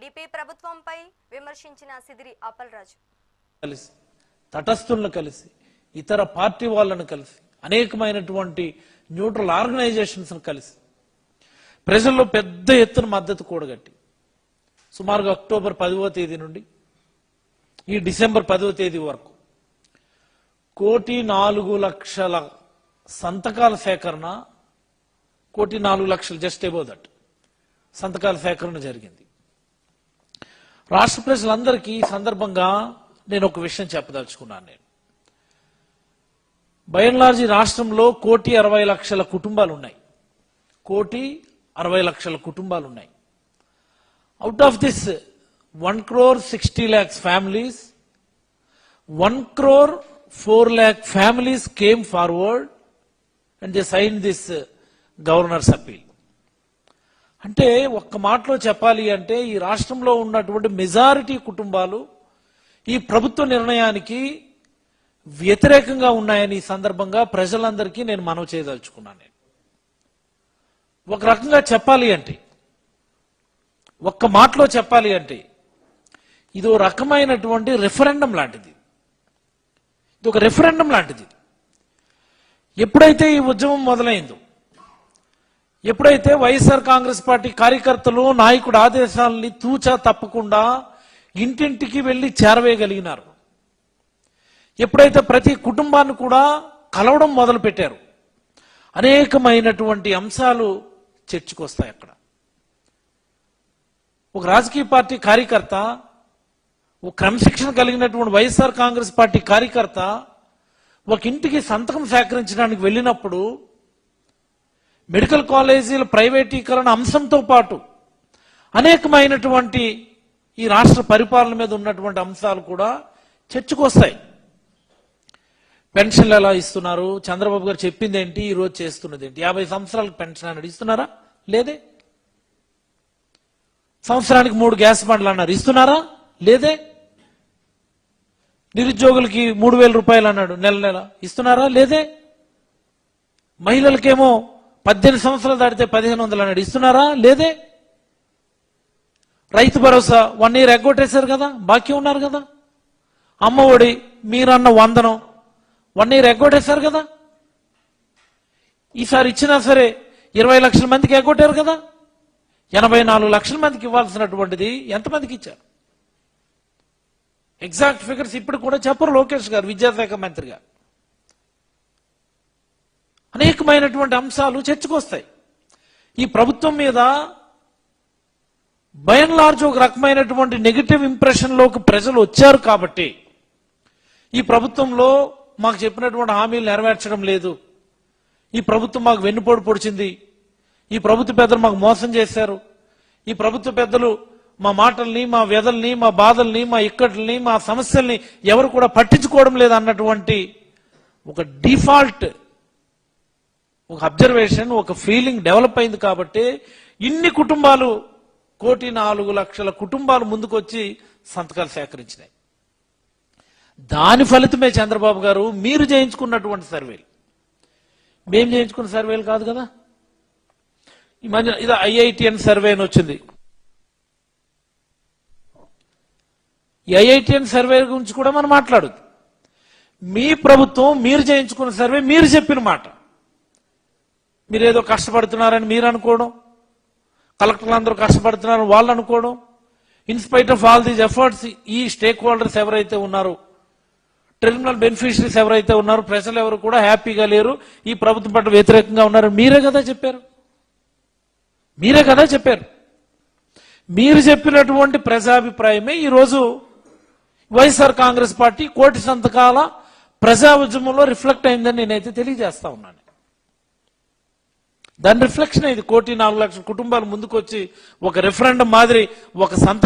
TDP ప్రభుత్వంపై విమర్శించిన సిదిరి అప్పలరాజు. కలిసి తటస్థులను కలిసి ఇతర పార్టీ వాళ్ళను కలిసి అనేకమైనటువంటి న్యూట్రల్ ఆర్గనైజేషన్స్ కలిసి ప్రజల్లో పెద్ద ఎత్తున మద్దతు కూడగట్టి సుమారుగా అక్టోబర్ పదవ తేదీ నుండి ఈ డిసెంబర్ పదవ తేదీ వరకు కోటి నాలుగు లక్షల సంతకాల సేకరణ కోటి నాలుగు లక్షలు జస్ట్ ఎబో దట్ సంతకాల సేకరణ జరిగింది. రాష్ట్ర ప్రజలందరికీ ఈ సందర్భంగా నేను ఒక విషయం చెప్పదలుచుకున్నాను నేను. బయన్లార్జీ రాష్ట్రంలో కోటి అరవై లక్షల కుటుంబాలు ఉన్నాయి కోటి అరవై లక్షల కుటుంబాలు ఉన్నాయి out of this one crore sixty lakhs families one crore four lakh families came forward and they sign this governors appeal అంటే ఒక్క మాటలో చెప్పాలి అంటే ఈ రాష్ట్రంలో ఉన్నటువంటి మెజారిటీ కుటుంబాలు ఈ ప్రభుత్వ నిర్ణయానికి వ్యతిరేకంగా ఉన్నాయని ఈ సందర్భంగా ప్రజలందరికీ నేను మనవి చేయదలుచుకున్నాను నేను. ఒక రకంగా చెప్పాలి అంటే ఒక్క మాటలో చెప్పాలి అంటే ఇది రకమైనటువంటి రెఫరెండం లాంటిది. ఇది ఒక రెఫరెండం లాంటిది. ఎప్పుడైతే ఈ ఉద్యమం మొదలైందో ఎప్పుడైతే వైఎస్ఆర్ కాంగ్రెస్ పార్టీ కార్యకర్తలు నాయకుడు ఆదేశాలని తూచా తప్పకుండా ఇంటింటికి వెళ్ళి చేరవేయగలిగినారు. ఎప్పుడైతే ప్రతి కుటుంబాన్ని కూడా కలవడం మొదలుపెట్టారు అనేకమైనటువంటి అంశాలు చర్చకొస్తాయి అక్కడ. ఒక రాజకీయ పార్టీ కార్యకర్త ఒక క్రమశిక్షణ కలిగినటువంటి వైఎస్ఆర్ కాంగ్రెస్ పార్టీ కార్యకర్త ఒక ఇంటికి సంతకం సేకరించడానికి వెళ్ళినప్పుడు మెడికల్ కాలేజీల ప్రైవేటీకరణ అంశంతో పాటు అనేకమైనటువంటి ఈ రాష్ట్ర పరిపాలన మీద ఉన్నటువంటి అంశాలు కూడా చర్చకు వస్తాయి. పెన్షన్లు ఎలా ఇస్తున్నారు? చంద్రబాబు గారు చెప్పింది ఏంటి? ఈ రోజు చేస్తున్నది ఏంటి? యాభై సంవత్సరాలకు పెన్షన్ అన్నాడు ఇస్తున్నారా? లేదే. సంవత్సరానికి మూడు గ్యాస్ బండ్లు అన్నారు. ఇస్తున్నారా? లేదే. నిరుద్యోగులకి మూడు వేల రూపాయలు అన్నాడు. నెల నెల. ఇస్తున్నారా? లేదే. మహిళలకేమో పద్దెనిమిది సంవత్సరాలు దాటితే పదిహేను వందలు అన్నాడు. ఇస్తున్నారా? లేదే. రైతు భరోసా వన్ ఇయర్ ఎగ్గొట్టేశారు కదా బాకీ ఉన్నారు కదా. అమ్మ ఒడి మీరన్న వందనం వన్ ఇయర్ ఎగ్గొట్టేశారు కదా. ఈసారి ఇచ్చినా సరే ఇరవై లక్షల మందికి ఎగ్గొట్టారు కదా. ఎనభై నాలుగు లక్షల మందికి ఇవ్వాల్సినటువంటిది ఎంతమందికి ఇచ్చారు? ఎగ్జాక్ట్ ఫిగర్స్ ఇప్పుడు కూడా చెప్పరు లోకేష్ గారు విద్యాశాఖ మంత్రిగా. అనేకమైనటువంటి అంశాలు చర్చకొస్తాయి. ఈ ప్రభుత్వం మీద బై అండ్ లార్జ్ ఒక రకమైనటువంటి నెగిటివ్ ఇంప్రెషన్లోకి ప్రజలు వచ్చారు కాబట్టి ఈ ప్రభుత్వంలో మాకు చెప్పినటువంటి హామీలు నెరవేర్చడం లేదు. ఈ ప్రభుత్వం మాకు వెన్నుపోటు పొడిచింది. ఈ ప్రభుత్వ పెద్దలు మాకు మోసం చేశారు. ఈ ప్రభుత్వ పెద్దలు మా మాటల్ని మా వ్యధల్ని మా బాధల్ని మా ఇక్కట్లని మా సమస్యల్ని ఎవరు కూడా పట్టించుకోవడం లేదు అన్నటువంటి ఒక డిఫాల్ట్ ఒక అబ్జర్వేషన్ ఒక ఫీలింగ్ డెవలప్ అయింది కాబట్టి ఇన్ని కుటుంబాలు కోటి నాలుగు లక్షల కుటుంబాలు ముందుకొచ్చి సంతకాలు సేకరించినాయి. దాని ఫలితమే చంద్రబాబు గారు మీరు చేయించుకున్నటువంటి సర్వేలు. మేం చేయించుకున్న సర్వేలు కాదు కదా? ఈ మధ్య ఇది ఐఐటిఎన్ సర్వే అని వచ్చింది. ఐఐటిఎన్ సర్వే గురించి కూడా మనం మాట్లాడదు మీ ప్రభుత్వం మీరు చేయించుకున్న సర్వే మీరు చెప్పిన మాట. మీరు ఏదో కష్టపడుతున్నారని మీరు అనుకోవడం కలెక్టర్లు అందరూ కష్టపడుతున్నారని వాళ్ళు అనుకోవడం in spite of all these efforts ఈ స్టేక్ హోల్డర్స్ ఎవరైతే ఉన్నారో టెర్మినల్ బెనిఫిషరీస్ ఎవరైతే ఉన్నారో ప్రజలు ఎవరు కూడా హ్యాపీగా లేరు ఈ ప్రభుత్వం పట్ల వ్యతిరేకంగా ఉన్నారు. మీరే కదా చెప్పారు. మీరే కదా చెప్పారు. మీరు చెప్పినటువంటి ప్రజాభిప్రాయమే ఈరోజు వైఎస్ఆర్ కాంగ్రెస్ పార్టీ కోటి సంతకాల ప్రజా ఉద్యమంలో రిఫ్లెక్ట్ అయిందని నేనైతే తెలియజేస్తా ఉన్నాను. దాని రిఫ్లెక్షన్ ఇది? కోటి నాలుగు లక్షల కుటుంబాలు ముందుకొచ్చి ఒక రిఫరెండం మాదిరి ఒక సంత